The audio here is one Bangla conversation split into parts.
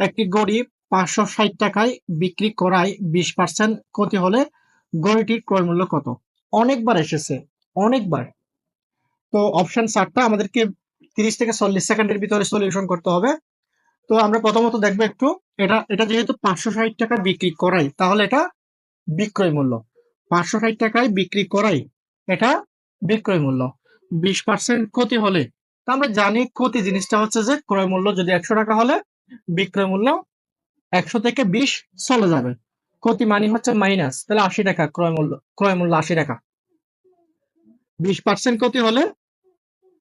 একটি গড়ি পাঁচশো ষাট টাকায় বিক্রি করায় বিশ পার্সেন্ট ক্ষতি হলে গড়িটির ক্রয় মূল্য কত? অনেকবার এসেছে, অনেকবার। তো অপশন চারটা আমাদেরকে তিরিশ থেকে চল্লিশ সেকেন্ডের ভিতরে সলিউশন করতে হবে। তো আমরা প্রথমত দেখব একটু, এটা এটা যেহেতু পাঁচশো ষাট টাকা বিক্রি করাই তাহলে এটা বিক্রয় মূল্য। পাঁচশো ষাট টাকায় বিক্রি করাই এটা বিক্রয় মূল্য। বিশ পার্সেন্ট ক্ষতি হলে, তা আমরা জানি ক্ষতি জিনিসটা হচ্ছে যে, ক্রয় মূল্য যদি একশো টাকা হলে বিক্রয় মূল্য একশো থেকে বিশ চলে যাবে। ক্ষতি মানি হচ্ছে মাইনাস তাহলে আশি টাকা ক্রয় মূল্য ক্রয় মূল্য আশি টাকা। বিশ পার্সেন্ট ক্ষতি হলে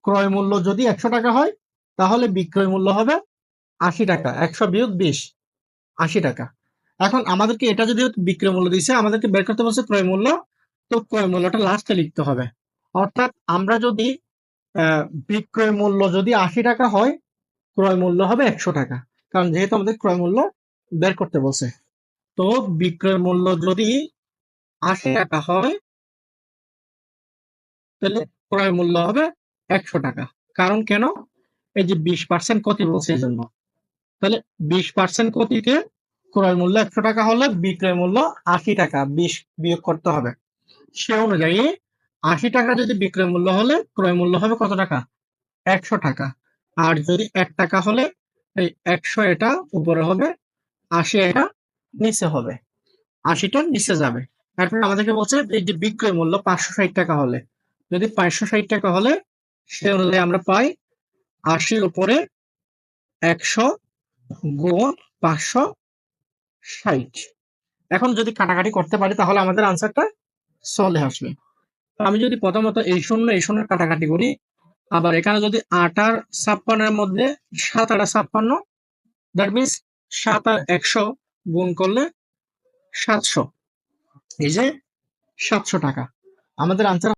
ক্রয় মূল্য যদি একশো টাকা হয়, তাহলে বিক্রয় মূল্য হবে আশি টাকা, একশো বিয়োগ বিশ, আশি টাকা। এখন আমাদেরকে এটা যদি বিক্রয় মূল্য দিছে, আমাদেরকে বের করতে বলছে ক্রয় মূল্য, তো ক্রয় মূল্যটা লাস্টে লিখতে হবে। অর্থাৎ আমরা যদি বিক্রয় মূল্য যদি আশি টাকা হয়, ক্রয় মূল্য হবে একশো টাকা। কারণ যেহেতু আমাদের ক্রয় মূল্য বের করতে বলছে। তো বিক্রয় মূল্য যদি আশি টাকা হয়, তাহলে ক্রয় মূল্য হবে একশো টাকা। কারণ কেন? এই যে বিশ পার্সেন্ট ক্ষতি বলছে এই জন্য। তাহলে বিশ পার্সেন্ট ক্ষতিতে ক্রয় মূল্য একশো টাকা হলে বিক্রয় মূল্য আশি টাকা, বিশ বিয়োগ করতে হবে। সে অনুযায়ী আশি টাকা যদি বিক্রয় মূল্য হলে ক্রয় মূল্য হবে কত টাকা? একশো টাকা। আর যদি এক টাকা হলে এই একশো এটা উপরে হবে, আশি এটা নিচে হবে। আশিটা নিচে যাবে। তারপরে আমাদেরকে বলছে, এই যে বিক্রয় মূল্য পাঁচশো ষাট টাকা হলে। যদি পাঁচশো ষাট টাকা হলে, সে অনুযায়ী আমরা পাই আশির উপরে একশো গুণ পাঁচশো ষাট। এখন যদি কাটাকাটি করতে পারি, তাহলে আমাদের আনসারটা চলে আসবে। আমি যদি প্রথমত এই শূন্য এই শূন্য কাটাকাটি করি আবার এখানে যদি আটার ছাপ্পান্নের মধ্যে সাত আটা ছাপ্পান্ন দ্যাট মিনস সাত আর একশো গুণ করলে সাতশো। এই যে সাতশো টাকা। আমাদের আনসার